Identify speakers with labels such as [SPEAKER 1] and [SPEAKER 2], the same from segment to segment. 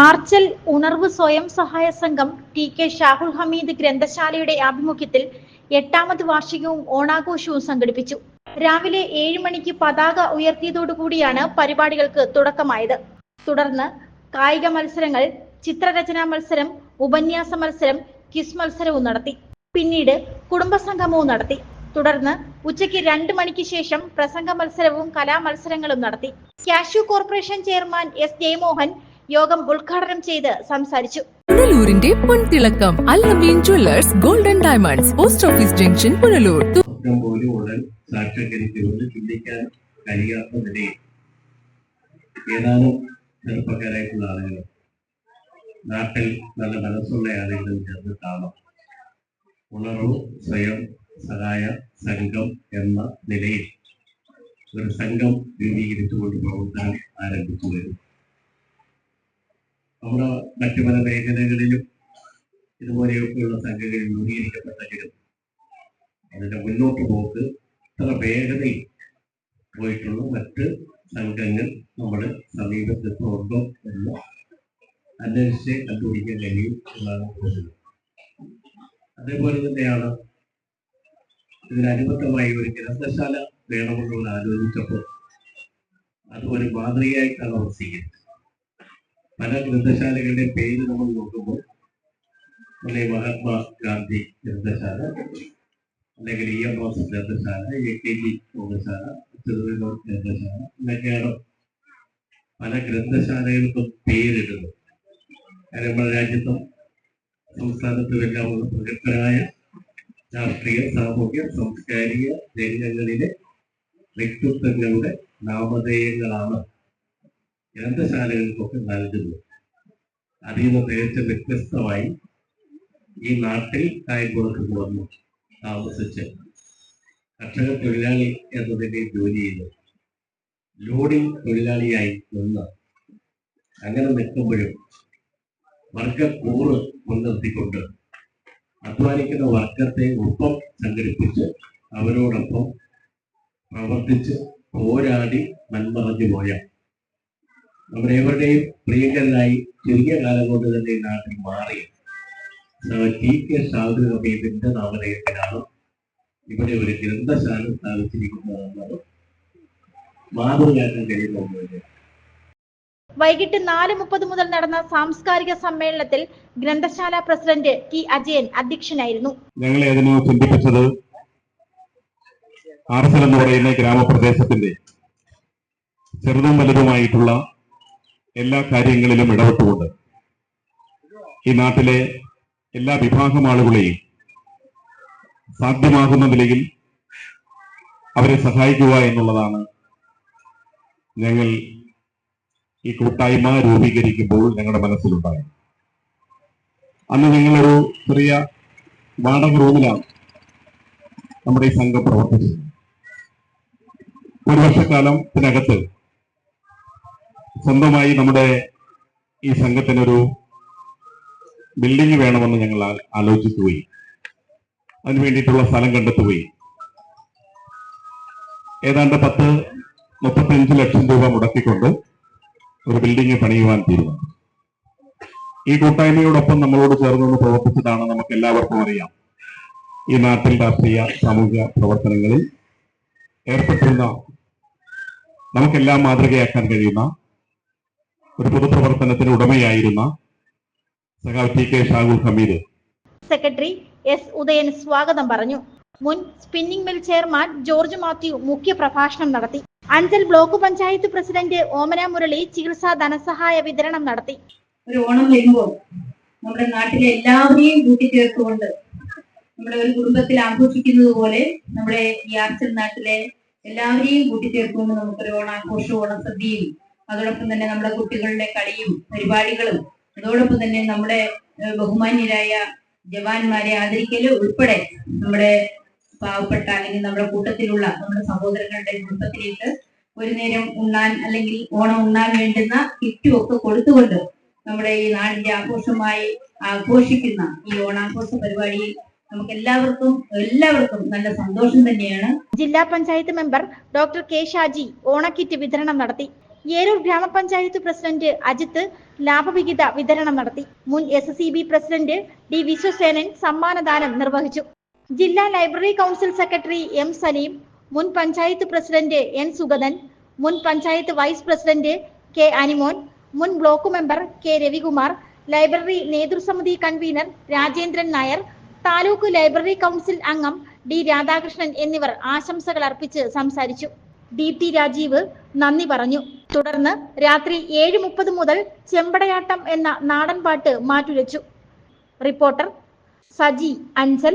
[SPEAKER 1] ആർച്ചൽ ഉണർവ് സ്വയം സഹായ സംഘം ടി കെ ഷാഹുൽ ഹമീദ് ഗ്രന്ഥശാലയുടെ ആഭിമുഖ്യത്തിൽ എട്ടാമത് വാർഷികവും ഓണാഘോഷവും സംഘടിപ്പിച്ചു. രാവിലെ ഏഴ് മണിക്ക് പതാക ഉയർത്തിയതോടുകൂടിയാണ് പരിപാടികൾക്ക് തുടക്കമായത്. തുടർന്ന് കായിക മത്സരങ്ങൾ ചിത്രരചനാ മത്സരം ഉപന്യാസ മത്സരം കിസ് മത്സരവും നടത്തി. പിന്നീട് കുടുംബസംഗമവും നടത്തി. തുടർന്ന് ഉച്ചയ്ക്ക് രണ്ട് മണിക്ക് ശേഷം പ്രസംഗ മത്സരവും കലാമത്സരങ്ങളും നടത്തി. Cashew corporation chairman S Jayamohan യോഗം ഉദ്ഘാടനം ചെയ്ത് സംസാരിച്ചു.
[SPEAKER 2] പുനലൂരിന്റെ പൊൻതിളക്കം Allameen jewellers golden diamonds post office junction Punalur.
[SPEAKER 3] സ്വപ്നം പോലും ഉടൻ സാക്ഷാത്കരിച്ചുകൊണ്ട് ചിന്തിക്കാൻ കഴിയാത്ത നിലയിൽ ഏതാനും ചെറുപ്പക്കാരായിട്ടുള്ള ആളുകൾ നാട്ടിൽ നല്ല മനസ്സുള്ള ആളുകളും ചേർന്ന് കാണാം. ഉണർവ് സ്വയം സഹായ സംഘം എന്ന നിലയിൽ ഒരു സംഘം രൂപീകരിച്ചുകൊണ്ട് പ്രവർത്തനം ആരംഭിച്ചു വരും നമ്മുടെ മറ്റു പല മേഖലകളിലും ഇതുപോലെയൊക്കെയുള്ള സംഘങ്ങൾ രൂപീകരിക്കപ്പെട്ടെങ്കിലും അതിന്റെ മുന്നോട്ട് പോക്ക് ഇത്ര വേഗതയിൽ പോയിട്ടുള്ള മറ്റ് സംഘങ്ങൾ നമ്മുടെ സമീപത്തുണ്ടോ എന്ന് അന്വേഷിച്ച് കണ്ടുപിടിക്കാൻ കഴിയും എന്നാണ് തോന്നുന്നത്. അതേപോലെ തന്നെയാണ് ഇതിനനുബന്ധമായി ഒരു ഗ്രന്ഥശാല വേണമെന്നുള്ള ആലോചിച്ചപ്പോൾ അത് ഒരു മാതൃകയായിട്ടാണ് അവർ സ്വീകരിച്ചത്. പല ഗ്രന്ഥശാലകളുടെ പേര് നമ്മൾ നോക്കുമ്പോൾ ഒന്നേ മഹാത്മാ ഗാന്ധി ഗ്രന്ഥശാല അല്ലെങ്കിൽ ഇ എം എസ് ഗ്രന്ഥശാല എ കെ ജി ഗ്രന്ഥശാല ഗ്രന്ഥശാല ഇതൊക്കെയാണ് പല ഗ്രന്ഥശാലകൾക്കും പേരിടുന്നത്. കാര്യം നമ്മുടെ രാജ്യത്തും സംസ്ഥാനത്തുമെല്ലാം ഉള്ള പ്രഗത്ഭരായ രാഷ്ട്രീയ സാമൂഹ്യ സാംസ്കാരിക രംഗങ്ങളിലെ വ്യക്തിത്വങ്ങളുടെ നാമധേയങ്ങളാണ് ഗ്രന്ഥശാലകൾക്കൊക്കെ നൽകുന്നു. നിന്ന് തികച്ചും വ്യത്യസ്തമായി ഈ നാട്ടിൽ കായംകുളത്ത് വന്നു താമസിച്ച് കർഷക തൊഴിലാളി എന്നതിന്റെ ജോലി ചെയ്തു. ലോഡിംഗ് തൊഴിലാളിയായി നിന്ന് അങ്ങനെ നിൽക്കുമ്പോഴും വർഗക്കൂറ് മുൻനിർത്തിക്കൊണ്ട് അധ്വാനിക്കുന്ന വർഗത്തെ ഒപ്പം സംഘടിപ്പിച്ച് അവരോടൊപ്പം പ്രവർത്തിച്ച് പോരാടി മൺമറഞ്ഞു പോയ നമ്മുടെ എവരുടെയും പ്രിയങ്കരനായി ചെറിയ കാലം കൊണ്ട് തന്നെ നാട്ടിൽ മാറി. ടി കെ സാധു ഹമീദിന്റെ നാമധേയത്തിലാണ് ഇവിടെ ഒരു ഗ്രന്ഥശാല സ്ഥാപിച്ചിരിക്കുന്നതെന്നത് മാതൃകാക്കാൻ കഴിയുന്നത്
[SPEAKER 1] വൈകിട്ട് നാല് മുപ്പത് മുതൽ നടന്ന സാംസ്കാരിക സമ്മേളനത്തിൽ ഗ്രന്ഥശാല പ്രസിഡന്റ് ടി അജയൻ അധ്യക്ഷനായിരുന്നു.
[SPEAKER 4] ഞങ്ങളെ അതിന് ചിന്തിപ്പിച്ചത് ആർസൽ എന്ന് പറയുന്ന ഗ്രാമപ്രദേശത്തിന്റെ ചെറുതും വലുതുമായിട്ടുള്ള എല്ലാ കാര്യങ്ങളിലും ഇടപെട്ടുകൊണ്ട് ഈ നാട്ടിലെ എല്ലാ വിഭാഗം ആളുകളെയും സാധ്യമാകുന്ന നിലയിൽ അവരെ സഹായിക്കുക എന്നുള്ളതാണ് ഞങ്ങൾ ഈ കൂട്ടായ്മ രൂപീകരിക്കുമ്പോൾ ഞങ്ങളുടെ മനസ്സിലുണ്ടായത്. അന്ന് ഞങ്ങളൊരു ചെറിയ വാടക റൂമിലാണ് നമ്മുടെ ഈ സംഘം പ്രവർത്തിച്ചത്. ഒരു വർഷക്കാലത്തിനകത്ത് സ്വന്തമായി നമ്മുടെ ഈ സംഘത്തിനൊരു ബിൽഡിംഗ് വേണമെന്ന് ഞങ്ങൾ ആലോചിക്കുകയും അതിന് വേണ്ടിയിട്ടുള്ള സ്ഥലം കണ്ടെത്തുകയും ഏതാണ്ട് പത്ത് മുപ്പത്തഞ്ച് ലക്ഷം രൂപ മുടക്കിക്കൊണ്ട് ഒരു ബിൽഡിംഗ് പണിയുവാൻ തീരുമാനിച്ചു. ഈ കൂട്ടായ്മയോടൊപ്പം നമ്മളോട് ചേർന്ന് പ്രവർത്തിച്ചതാണ് നമുക്ക് എല്ലാവർക്കും അറിയാം. ഈ നാട്ടിൽ രാഷ്ട്രീയ സാമൂഹിക പ്രവർത്തനങ്ങളിൽ ഏർപ്പെട്ടിരുന്ന നമുക്കെല്ലാം മാതൃകയാക്കാൻ കഴിയുന്ന ഒരു പൊതുപ്രവർത്തനത്തിന് ഉടമയായിരുന്ന സഖാവ് T K Shahul Hameed.
[SPEAKER 1] Secretary S Udayan സ്വാഗതം പറഞ്ഞു. മുൻ spinning mill chairman George Mathew മുഖ്യ പ്രഭാഷണം നടത്തി. അഞ്ചൽ ബ്ലോക്ക് പഞ്ചായത്ത് പ്രസിഡന്റ് ഓമന മുരളി ചികിത്സാ ധനസഹായ വിതരണം നടത്തി.
[SPEAKER 5] ഒരു ഓണം വരുമ്പോൾ നമ്മുടെ നാട്ടിലെ എല്ലാവരെയും കൂട്ടിച്ചേർത്തുകൊണ്ട് നമ്മുടെ ഒരു കുടുംബത്തിൽ ആഘോഷിക്കുന്നത് പോലെ നമ്മുടെ ഈ ആർച്ചൽ നാട്ടിലെ എല്ലാവരെയും കൂട്ടിച്ചേർത്തുകൊണ്ട് നമുക്കൊരു ഓണാഘോഷവും ഓണസദ്യയും അതോടൊപ്പം തന്നെ നമ്മുടെ കുട്ടികളുടെ കളിയും പരിപാടികളും അതോടൊപ്പം തന്നെ നമ്മുടെ ബഹുമാന്യരായ ജവാന്മാരെ ആദരിക്കലും ഉൾപ്പെടെ നമ്മുടെ പാവപ്പെട്ട അല്ലെങ്കിൽ നമ്മുടെ കൂട്ടത്തിലുള്ള നമ്മുടെ സഹോദരങ്ങളുടെ കുടുംബത്തിലേക്ക് ഒരു നേരം ഉണ്ണാൻ അല്ലെങ്കിൽ ഓണം ഉണ്ണാൻ വേണ്ടുന്ന കിറ്റും ഒക്കെ കൊടുത്തുകൊണ്ട് നമ്മുടെ ഈ നാടിന്റെ ആഘോഷമായി ആഘോഷിക്കുന്ന ഈ ഓണാഘോഷ പരിപാടിയിൽ നമുക്ക് എല്ലാവർക്കും എല്ലാവർക്കും നല്ല സന്തോഷം തന്നെയാണ്.
[SPEAKER 1] ജില്ലാ panchayat member doctor K Shaji ഓണക്കിറ്റ് വിതരണം നടത്തി. ഏരൂർ ഗ്രാമപഞ്ചായത്ത് പ്രസിഡന്റ് അജിത്ത് ലാഭവിഹിത വിതരണം നടത്തി. മുൻ S C B president D Viswasenan സമ്മാനദാനം നിർവഹിച്ചു. ജില്ലാ library council secretary M Saleem മുൻ പഞ്ചായത്ത് പ്രസിഡന്റ് എൻ സുഗതൻ മുൻ panchayat vice president K Animon മുൻ block member K Ravikumar library നേതൃസമിതി convener Rajendran Nair taluk library council അംഗം ഡി രാധാകൃഷ്ണൻ എന്നിവർ ആശംസകൾ അർപ്പിച്ച് സംസാരിച്ചു. ടി രാജീവ് നന്ദി പറഞ്ഞു. തുടർന്ന് രാത്രി ഏഴ് മുപ്പത് മുതൽ ചെമ്പടയാട്ടം എന്ന നാടൻ പാട്ട് മാറ്റുരച്ചു. റിപ്പോർട്ടർ സജി അഞ്ചൽ.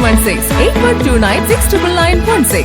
[SPEAKER 2] 716 8129